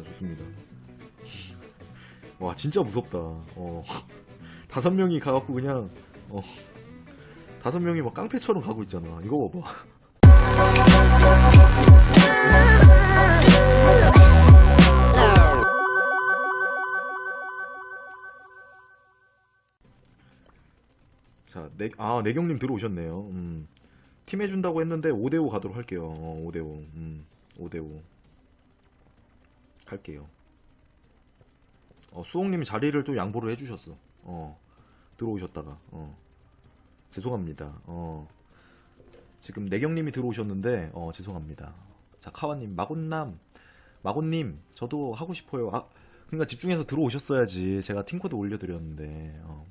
자 좋습니다. 와 진짜 무섭다. 어 다섯 명이 가갖고 그냥 어 다섯 명이 막 깡패처럼 가고 있잖아. 이거 봐봐. 자, 내, 아, 내경님 들어오셨네요. 음. 팀 해준다고 했는데 5대5 가도록 할게요. 어, 5대5. 음, 5대5. 할게요. 어, 수홍님이 자리를 또 양보를 해주셨어. 어, 들어오셨다가. 어, 죄송합니다. 어, 지금 내경님이 들어오셨는데, 어, 죄송합니다. 자, 카와님, 마곤남, 마곤님, 저도 하고 싶어요. 아, 그러니까 집중해서 들어오셨어야지. 제가 팀코드 올려드렸는데, 어.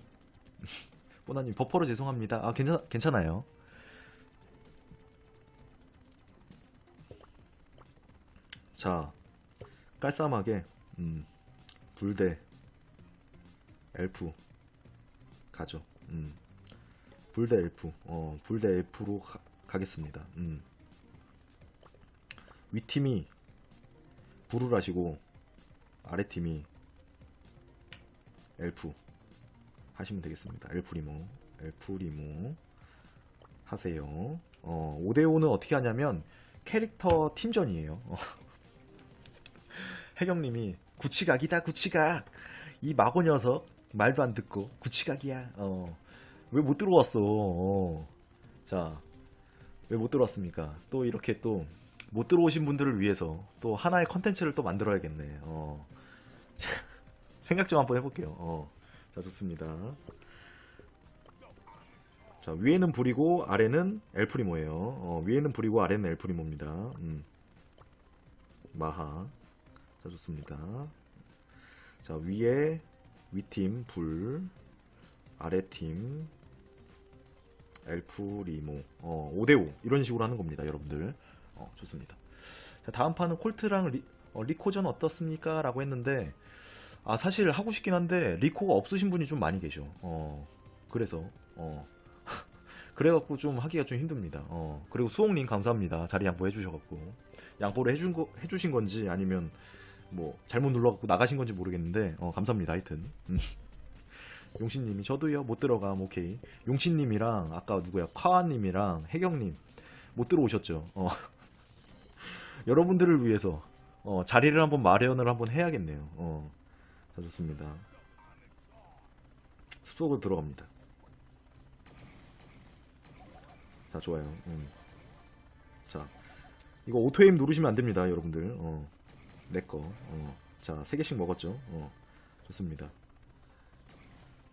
뽀나님 버퍼로 죄송합니다. 아 괜찮 괜찮아요. 자 깔쌈하게 음, 불대 엘프 가죠. 음, 불대 엘프 어 불대 엘프로 가, 가겠습니다. 음. 위 팀이 불을 하시고 아래 팀이 엘프 하시면 되겠습니다. 엘프 리모, 엘프 리모 하세요. 어, 5대5는 어떻게 하냐면 캐릭터 팀전이에요. 어. 혜경님이 구치각이다 구치각 이 마고 녀석 말도 안 듣고 구치각이야. 어. 왜 못 들어왔어? 어. 자, 왜 못 들어왔습니까? 또 이렇게 또 못 들어오신 분들을 위해서 또 하나의 컨텐츠를 또 만들어야겠네. 어. 생각 좀 한번 해볼게요. 어. 자, 좋습니다. 자, 위에는 불이고 아래는 엘프리모예요. 어, 위에는 불이고 아래는 엘프리모입니다. 음. 마하. 자, 좋습니다. 자, 위에 위팀 불, 아래팀 엘프 리모. 어, 5대5 이런 식으로 하는 겁니다, 여러분들. 어, 좋습니다. 자, 다음 판은 콜트랑 리, 어, 리코전 어떻습니까? 라고 했는데 아 사실 하고 싶긴 한데 리코가 없으신 분이 좀 많이 계셔. 어 그래서 어 그래갖고 좀 하기가 좀 힘듭니다. 어 그리고 수홍님 감사합니다. 자리 양보 해 주셔갖고 양보를 해준 거 해주신 건지 아니면 뭐 잘못 눌러갖고 나가신 건지 모르겠는데 어 감사합니다. 하여튼 음. 용신님이 저도요 못 들어감 오케이. 용신님이랑 아까 누구야 카와님이랑 혜경님 못 들어오셨죠. 어 여러분들을 위해서 어 자리를 한번 마련을 한번 해야겠네요. 어. 자, 좋습니다. 숲속으로 들어갑니다. 자, 좋아요. 음. 자, 이거 오토에임 누르시면 안 됩니다, 여러분들. 어, 내 거. 어. 자, 세 개씩 먹었죠. 어, 좋습니다.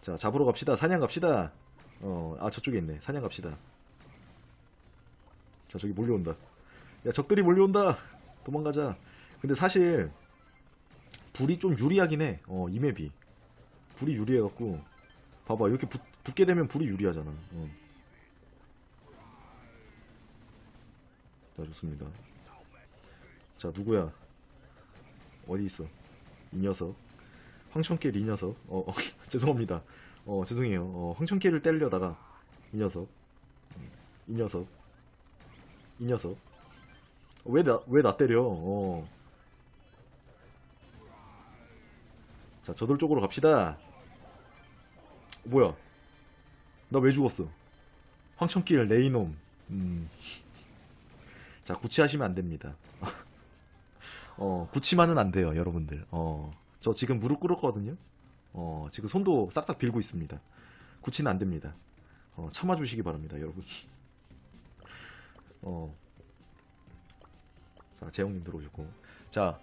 자, 잡으러 갑시다. 사냥 갑시다. 어, 아, 저쪽에 있네. 사냥 갑시다. 자, 저기 몰려온다. 야, 적들이 몰려온다. 도망가자. 근데 사실 불이 좀 유리하긴 해. 어, 이 맵이. 불이 유리해갖고. 봐봐, 이렇게 붙, 붙게 되면 불이 유리하잖아. 어. 자, 좋습니다. 자, 누구야? 어디 있어? 이 녀석. 황천길 이 녀석. 어, 어 죄송합니다. 어, 죄송해요. 어, 황천길을 때리려다가, 이 녀석. 이 녀석. 이 녀석. 왜 나, 왜 나 때려? 어. 자, 저돌 쪽으로 갑시다. 뭐야? 나 왜 죽었어? 황천길 레이놈. 음. 자, 구치하시면 안 됩니다. 어, 구치만은 안 돼요, 여러분들. 어, 저 지금 무릎 꿇었거든요. 어, 지금 손도 싹싹 빌고 있습니다. 구치는 안 됩니다. 어, 참아주시기 바랍니다, 여러분. 어. 자, 재영님 들어오셨고. 자,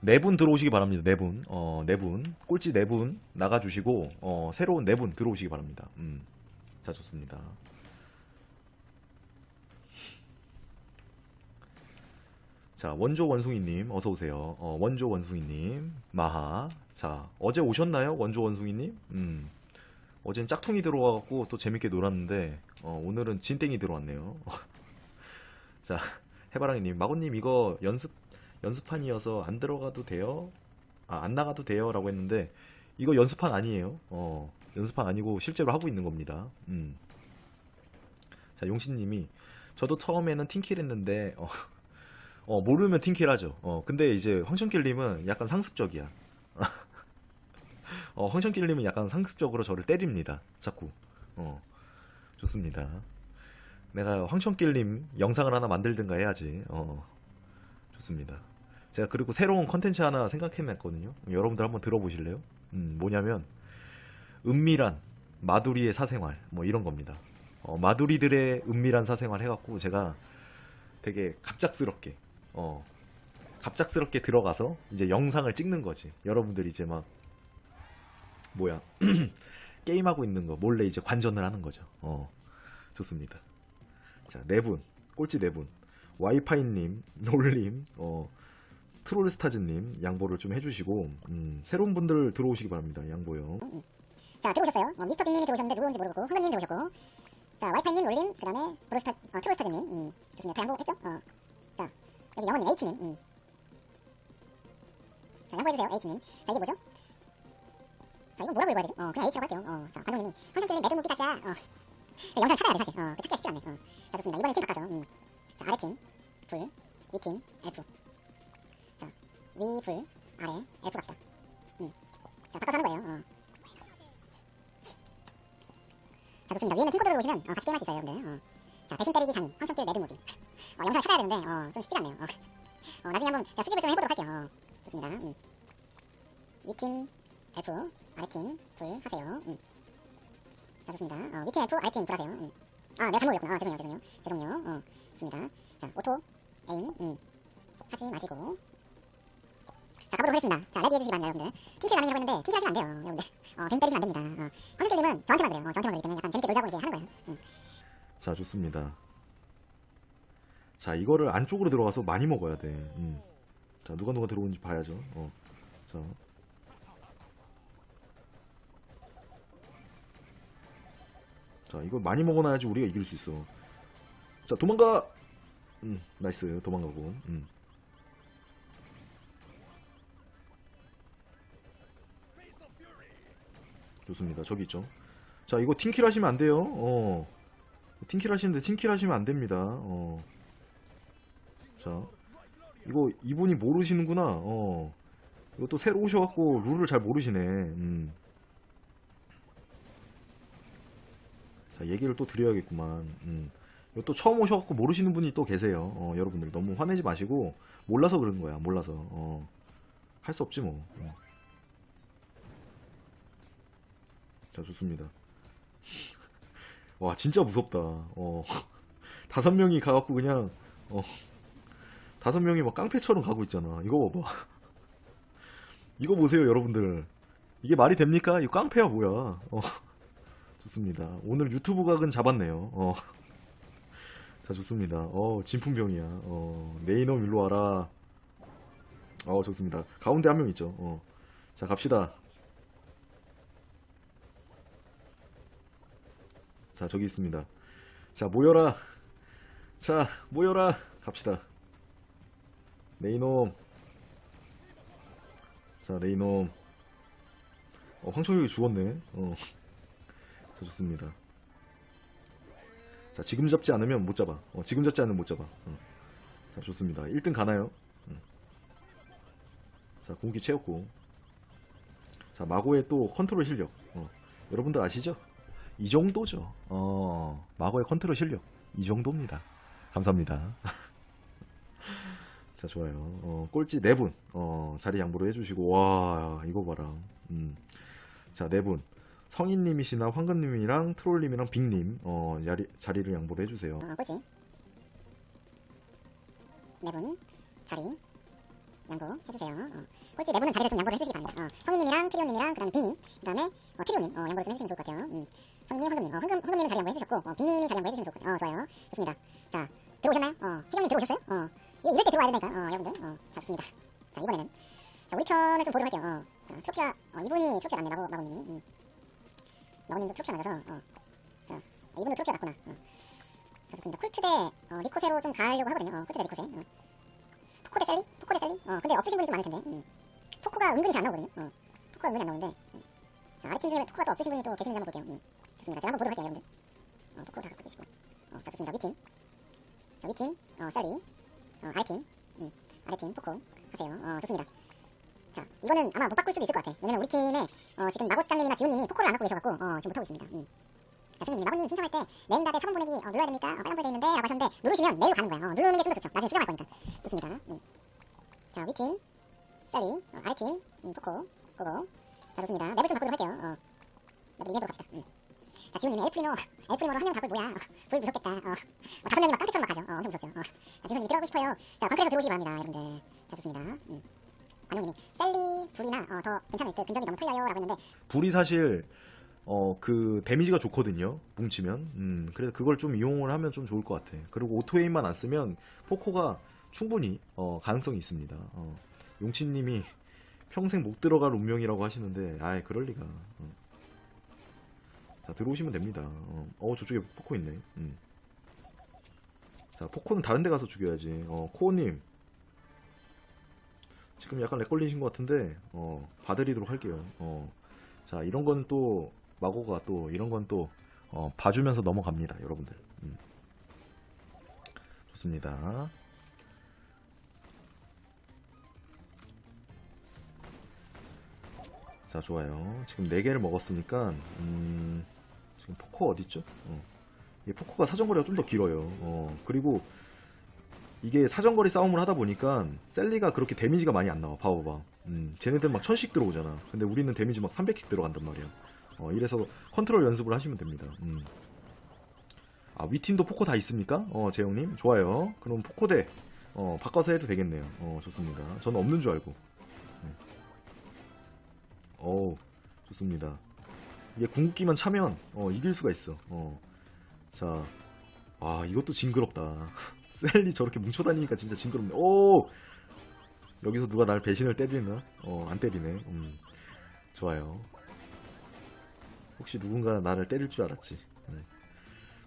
네 분 들어오시기 바랍니다. 네 분. 어, 네 분. 꼴찌 네 분 나가주시고, 어, 새로운 네 분 들어오시기 바랍니다. 음. 자, 좋습니다. 자, 원조 원숭이님, 어서 오세요. 어, 원조 원숭이님, 마하. 자, 어제 오셨나요? 원조 원숭이님? 음. 어젠 짝퉁이 들어와갖고 또 재밌게 놀았는데, 어, 오늘은 진땡이 들어왔네요. 자, 해바라기님, 마고님 이거 연습 연습판이어서 안 들어가도 돼요? 아, 안 나가도 돼요? 라고 했는데, 이거 연습판 아니에요. 어, 연습판 아니고 실제로 하고 있는 겁니다. 음. 자, 용신님이, 저도 처음에는 팀킬 했는데, 어, 어, 모르면 팀킬 하죠. 어, 근데 이제 황천길님은 약간 상습적이야. 어, 황천길님은 약간 상습적으로 저를 때립니다. 자꾸. 어, 좋습니다. 내가 황천길님 영상을 하나 만들든가 해야지. 어, 좋습니다. 제가 그리고 새로운 컨텐츠 하나 생각해냈거든요. 여러분들 한번 들어보실래요? 음, 뭐냐면 은밀한 마두리의 사생활 뭐 이런 겁니다. 어, 마두리들의 은밀한 사생활 해갖고 제가 되게 갑작스럽게 어 갑작스럽게 들어가서 이제 영상을 찍는 거지. 여러분들이 이제 막 뭐야 게임하고 있는 거 몰래 이제 관전을 하는 거죠. 어 좋습니다. 자네 분 꼴찌 네 분 와이파이님 롤님 어 트롤스타즈님 양보를 좀 해주시고 음, 새로운 분들 들어오시기 바랍니다. 양보요. 자 들어오셨어요. 어, 미스터 빅님이 들어오셨는데 누구인지 모르고 황금님 들어오셨고 자 와이파이님, 롤님, 그 다음에 브로스타, 어, 트로스타즈님 음, 좋습니다. 다 양보했죠? 어. 자 여기 영원님 H님 음. 자 양보해주세요 H님 자 이게 뭐죠? 자 이건 뭐라고 읽어야 되죠? 어 그냥 H라고 할게요. 어, 자 관장님이 황정길님 매듭 무기 가자 어. 영상 찾아야 돼 사실 어, 그 찾기가 쉽지 않네 어. 자 좋습니다. 이번엔 팀 바꿔서 음. 자 아래팀 불, 위팀 F 자 위, 불, 아래 F 갑시다 음. 자 바꿔서 하는 거예요 어. 자 좋습니다. 위에는 팀코드를 보시면 어, 같이 게임할 수 있어요, 여러분들. 어. 자 배신 때리기 장인, 황천길 매듭 무기. 어, 영상 찾아야 되는데 어, 좀 쉽지 않네요. 어. 어, 나중에 한번 제가 수집을 좀 해보도록 할게요. 어, 좋습니다. 음. 위팀 F, 아래팀 불 하세요. 음. 자 좋습니다. 어, 위팀 F, 아래팀 불 하세요. 음. 아 내가 잘못 올렸구나. 아, 죄송해요, 죄송해요, 죄송해요. 어, 좋습니다. 자 오토 에임 음. 하지 마시고. 자 가보도록 하겠습니다. 자 레디 해주시기 바랍니다, 여러분들. 팀킬 가능이라고 했는데 팀킬 하시면 안 돼요, 여러분들. 어, 괜히 때리시면 안 됩니다. 어. 황천길님은 저한테만 그래요. 어, 저한테만 그러기 때문에 약간 재밌게 놀자고 이렇게 하는 거예요. 음. 자 좋습니다. 자 이거를 안쪽으로 들어가서 많이 먹어야 돼. 음. 자 누가 누가 들어오는지 봐야죠. 어. 자. 자 이거 많이 먹어놔야지 우리가 이길 수 있어. 자 도망가. 음 나이스 도망가고. 음. 좋습니다. 저기 있죠. 자 이거 팀킬 하시면 안 돼요. 어. 팀킬 하시는데 팀킬 하시면 안 됩니다. 어. 자, 이거 이분이 모르시는구나. 어. 이거 또 새로 오셔갖고 룰을 잘 모르시네. 음. 자, 얘기를 또 드려야겠구만. 음. 이거 또 처음 오셔갖고 모르시는 분이 또 계세요. 어, 여러분들 너무 화내지 마시고 몰라서 그런 거야. 몰라서. 어. 할 수 없지 뭐. 어. 자, 좋습니다. 와 진짜 무섭다. 어 다섯 명이 가갖고 그냥 어 다섯 명이 막 깡패처럼 가고 있잖아. 이거 봐봐. 이거 보세요 여러분들. 이게 말이 됩니까? 이거 깡패야 뭐야? 어 좋습니다. 오늘 유튜브 각은 잡았네요. 어. 자 좋습니다. 어 진품병이야. 어 네 이놈 일로 와라. 어 좋습니다. 가운데 한 명 있죠. 어. 자 갑시다. 자, 저기 있습니다. 자, 모여라. 자, 모여라. 갑시다. 네이놈. 자, 네이놈. 어, 황철욱이 죽었네. 어. 자, 좋습니다. 자, 지금 잡지 않으면 못 잡아. 어, 지금 잡지 않으면 못 잡아. 어. 자, 좋습니다. 1등 가나요? 음. 자, 공기 채웠고. 자, 마고의 또 컨트롤 실력. 어. 여러분들 아시죠? 이 정도죠. 어, 마고의 컨트롤 실력. 이 정도입니다. 감사합니다. 자, 좋아요. 어, 꼴찌 네 분, 어, 자리 양보를 해주시고, 와, 이거 봐라. 음. 자, 네 분. 성인님이시나 황금님이랑 트롤님이랑 빅님, 어, 자리, 자리를 양보를 해주세요. 어, 꼴찌 네분 자리 양보 해주세요. 어, 꼴찌 네 분은 자리를 좀 양보를 해주시기 바랍니다. 어, 성인님이랑 트리오님이랑 그 다음에 빅님 그 다음에 어, 트리오님 어, 양보를 좀 해주시면 좋을 것 같아요. 음, 성인님, 황금님, 어, 황금 황금님은 자리 양보 해주셨고 어, 빅님이 자리 양보 해주시면 좋을 것 같아요. 어, 좋아요. 좋습니다. 자 들어오셨나요? 어, 희경님 들어오셨어요? 어, 이럴 때 들어와야 되니까 어, 여러분들. 어, 자 좋습니다. 자 이번에는 자 우리 편을 좀 보도록 할게요. 어, 자 트로피아 어, 이분이 트로피아 마고 마고님이. 음. 마고님도 트로피아 맞아서 어, 자 이분도 트로피아 맞구나. 어. 자 좋습니다. 콜트 대 어, 리코세로 좀 가려고 하거든요. 어, 콜트 대 리코세. 어. 포코 대 셀리? 포코 대 셀리? 어, 근데 없으신 분이 좀 많을 텐데. 음. 포코가 은근히 잘 안 나오거든요. 어. 포코가 은근히 안 나오는데. 음. 자, 아래 팀 중에 포코가 또 없으신 분이 또 계시는지 한번 볼게요. 음. 좋습니다. 제가 한번 보도록 할게요, 여러분들. 어, 포코 다 갖고 계시고. 어, 자, 좋습니다. 위팀. 자, 위팀. 어, 셀리. 어, 아래 팀. 음, 아래팀 포코 하세요. 어, 좋습니다. 자, 이거는 아마 못 바꿀 수도 있을 것 같아. 왜냐면 우리 팀에 어, 지금 마고짱님이나 지훈님이 포코를 안 갖고 계셔갖고 어, 지금 못하고 있습니다. 음. 자, 선생님, 마고님 신청할 때 맨 답에 사본 보내기 어, 눌러야 됩니까? 어, 빨간불에 돼 있는데 라고 하셨는데 누르시면 메일로 가는 거야. 어, 누르는 게 좀 더 좋죠. 나중에 수정할 거니까. 좋습니다. 음. 자, 위팀 셀리, 어, 아래팀 음, 포코, 고고. 자, 좋습니다. 맵을 좀 바꾸도록 할게요. 어, 맵을 리맵으로 갑시다. 음. 자, 지훈님이 엘프리노, 엘프리노로 한명 바꿀 뭐야? 어, 불 무섭겠다. 어, 어, 다섯 명이 막 깡패처럼 막 가죠. 어, 엄청 무섭죠. 어. 자, 지훈님 들어가고 싶어요. 자, 방크에서 들어오시기 바랍니다, 여러분들. 자, 좋습니다. 음. 관용님이 셀리, 불이나 어, 더 괜찮을 듯 근접이 너무 털려요 라고 했는데 불이 사실 어 그 데미지가 좋거든요 뭉치면 음 그래서 그걸 좀 이용을 하면 좀 좋을 것 같아 그리고 오토에임만 안 쓰면 포코가 충분히 어 가능성이 있습니다 어 용치님이 평생 못 들어갈 운명이라고 하시는데 아예 그럴 리가 어. 자 들어오시면 됩니다. 어, 어, 저쪽에 포코 있네. 음. 자 포코는 다른 데 가서 죽여야지. 어 코어님. 지금 약간 렉 걸리신 것 같은데 어 봐드리도록 할게요. 어. 자 이런 건 또 마고가 또 이런 건또 어, 봐주면서 넘어갑니다 여러분들. 음. 좋습니다. 자 좋아요. 지금 4개를 먹었으니까 음, 지금 포코 어딨죠? 어. 이 포코가 사정거리가 좀 더 길어요. 어, 그리고 이게 사정거리 싸움을 하다 보니까 셀리가 그렇게 데미지가 많이 안 나와 봐봐봐 음, 쟤네들 막 천씩 들어오잖아. 근데 우리는 데미지 막 300씩 들어간단 말이야. 어, 이래서 컨트롤 연습을 하시면 됩니다. 음. 아 위팀도 포코 다 있습니까? 어 재영님? 좋아요. 그럼 포코 대 어, 바꿔서 해도 되겠네요. 어 좋습니다. 저는 없는 줄 알고. 네. 어우 좋습니다 이게 궁극기만 차면 어, 이길 수가 있어 어. 자, 아 이것도 징그럽다 셀리 저렇게 뭉쳐다니니까 진짜 징그럽네. 오! 여기서 누가 날 배신을 때리나? 어, 안 때리네. 음, 좋아요. 혹시 누군가 나를 때릴 줄 알았지. 음.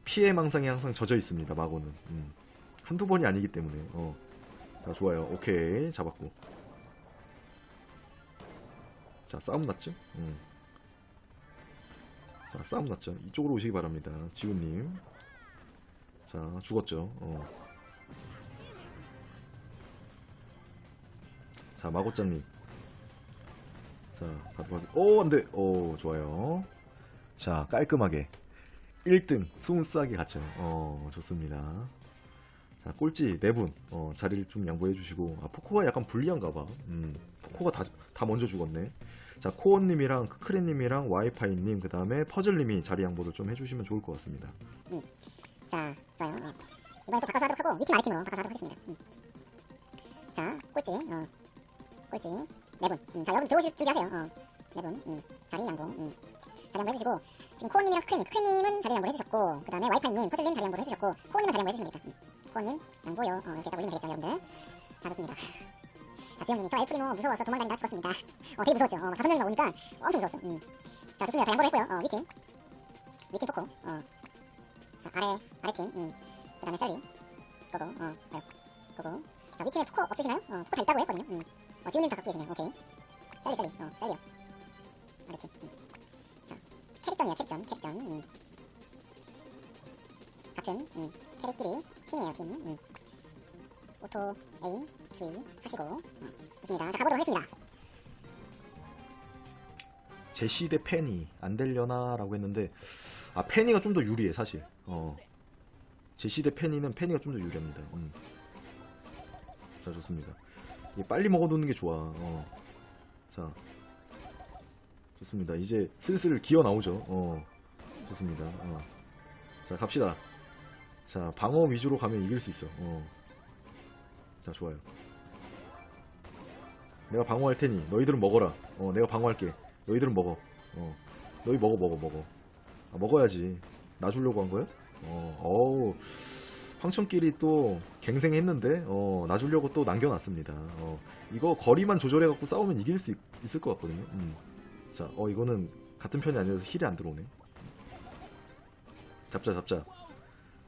피해 망상에 항상 젖어 있습니다, 마고는. 음. 한두 번이 아니기 때문에. 어. 자, 좋아요. 오케이. 잡았고. 자, 싸움 났죠? 음. 자, 싸움 났죠? 이쪽으로 오시기 바랍니다. 지훈님. 자, 죽었죠? 어. 자, 마고짱님. 자, 가도 가도. 오, 안 돼. 오, 좋아요. 자, 깔끔하게. 1등, 스무스하게 갔죠. 어, 좋습니다. 자, 꼴찌 4분. 어, 자리를 좀 양보해 주시고. 아, 포코가 약간 불리한가 봐. 음, 포코가 다, 다 먼저 죽었네. 자, 코어님이랑 크크레님이랑 와이파이님, 그 다음에 퍼즐님이 자리 양보를 좀 해주시면 좋을 것 같습니다. 자, 좋아요. 어. 이번에 또 바꿔서 하도록 하고 위팀 아래팀으로 바꿔서 하도록 하겠습니다. 음. 자, 꼴찌, 어. 꼴찌 네 분. 음, 자, 여러분 들어오실 준비 하세요. 어. 네 분. 음, 자리 양보. 음. 자리 양보 해주시고 지금 코어님이랑 크크님, 크크님은 자리 양보 해주셨고 그 다음에 와이파이님, 퍼즐님 자리 양보 해주셨고 코어님은 자리 양보 해주시면 되겠다. 음. 코어님 양보요. 어, 이렇게 딱 올리면 되겠죠, 여러분들. 자, 좋습니다. 자, 주영님, 저 엘프리모 무서워서 도망다니다 죽었습니다. 어, 되게 무서웠죠. 어, 다섯 명이나 오니까 엄청 무서웠어. 음. 자, 좋습니다. 다 양보를 했고요. 어, 위팀. 위팀 포코. 어. 자, 아래, 아래팀. 음. 그 다음에 셀리. 고고. 어, 아유. 고고. 자, 위팀에 포코 없으시나요? 어, 포코 다 있다고 했거든요. 음. 어, 지훈님 다 갖고 계시네요. 오케이. 셀리, 셀리. 어, 셀리요. 아래팀. 음. 자, 캐릭전이야, 캐릭전. 캐릭전. 음. 같은, 음. 캐릭끼리 팀이에요, 팀. 음. 오토, 에임, 주의 하시고. 어, 좋습니다. 자, 가보도록 하겠습니다. 제시 대 페니 안 되려나라고 했는데 아 페니가 좀 더 유리해 사실 어 제시 대 페니는 페니가 좀 더 유리합니다 음. 자 좋습니다 이게 빨리 먹어두는 게 좋아 어. 자 좋습니다 이제 슬슬 기어 나오죠 어 좋습니다 어. 자 갑시다 자 방어 위주로 가면 이길 수 있어 어. 자 좋아요 내가 방어할 테니 너희들은 먹어라 어 내가 방어할게 너희들은 먹어. 어. 너희 먹어, 먹어, 먹어. 아, 먹어야지. 나 주려고 한 거야? 어, 어우. 황천끼리 또 갱생했는데, 어, 나 주려고 또 남겨놨습니다. 어, 이거 거리만 조절해갖고 싸우면 이길 수 있, 을것 같거든요. 음. 자, 어, 이거는 같은 편이 아니라서 힐이 안 들어오네. 잡자, 잡자.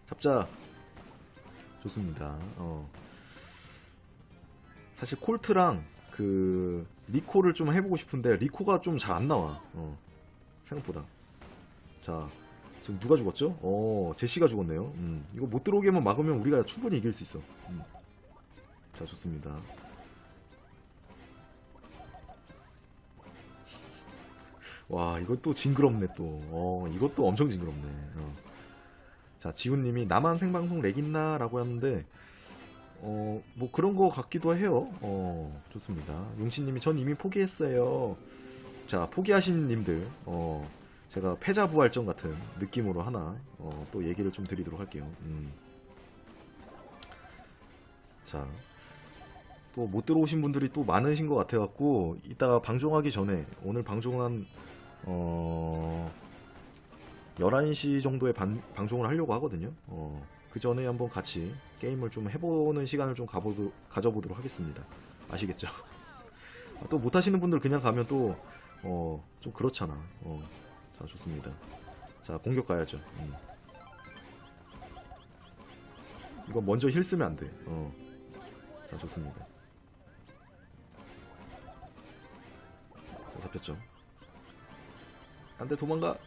잡자. 좋습니다. 어. 사실 콜트랑 그 리코를 좀 해보고 싶은데 리코가 좀 잘 안 나와. 어, 생각보다. 자, 지금 누가 죽었죠? 어, 제시가 죽었네요. 음, 이거 못 들어오게만 막으면 우리가 충분히 이길 수 있어. 음. 자, 좋습니다. 와, 이것도 징그럽네, 또. 어, 이것도 엄청 징그럽네. 어. 자, 지훈님이 나만 생방송 렉 있나? 라고 하는데, 어, 뭐 그런 거 같기도 해요. 어, 좋습니다. 용신님이 전 이미 포기했어요. 자, 포기하신 님들, 어, 제가 패자부활전 같은 느낌으로 하나, 어, 또 얘기를 좀 드리도록 할게요. 음. 자, 또 못 들어오신 분들이 또 많으신 것 같아갖고, 이따가 방송하기 전에, 오늘 방송한, 어, 11시 정도에 반- 방송을 하려고 하거든요. 어, 그 전에 한번 같이 게임을 좀 해보는 시간을 좀 가보도, 가져보도록 하겠습니다. 아시겠죠? 아, 또 못하시는 분들 그냥 가면 또, 어, 좀 그렇잖아. 어, 자, 좋습니다. 자, 공격 가야죠. 음. 이거 먼저 힐 쓰면 안 돼. 어. 자, 좋습니다. 자, 잡혔죠. 안 돼, 도망가.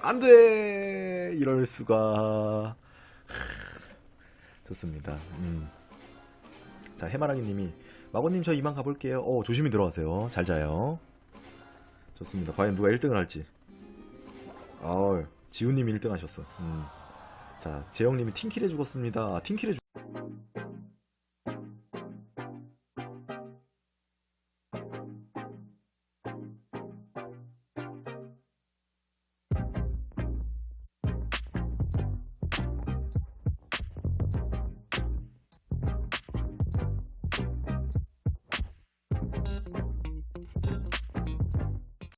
안 돼! 이럴 수가. 좋습니다. 음. 자, 해마랑이 님이, 마고님 저 이만 가볼게요. 어, 조심히 들어가세요. 잘 자요. 좋습니다. 과연 누가 1등을 할지. 아우, 지훈님이 1등 하셨어. 음. 자, 재영님이 팀킬해 죽었습니다. 아, 팀킬해 죽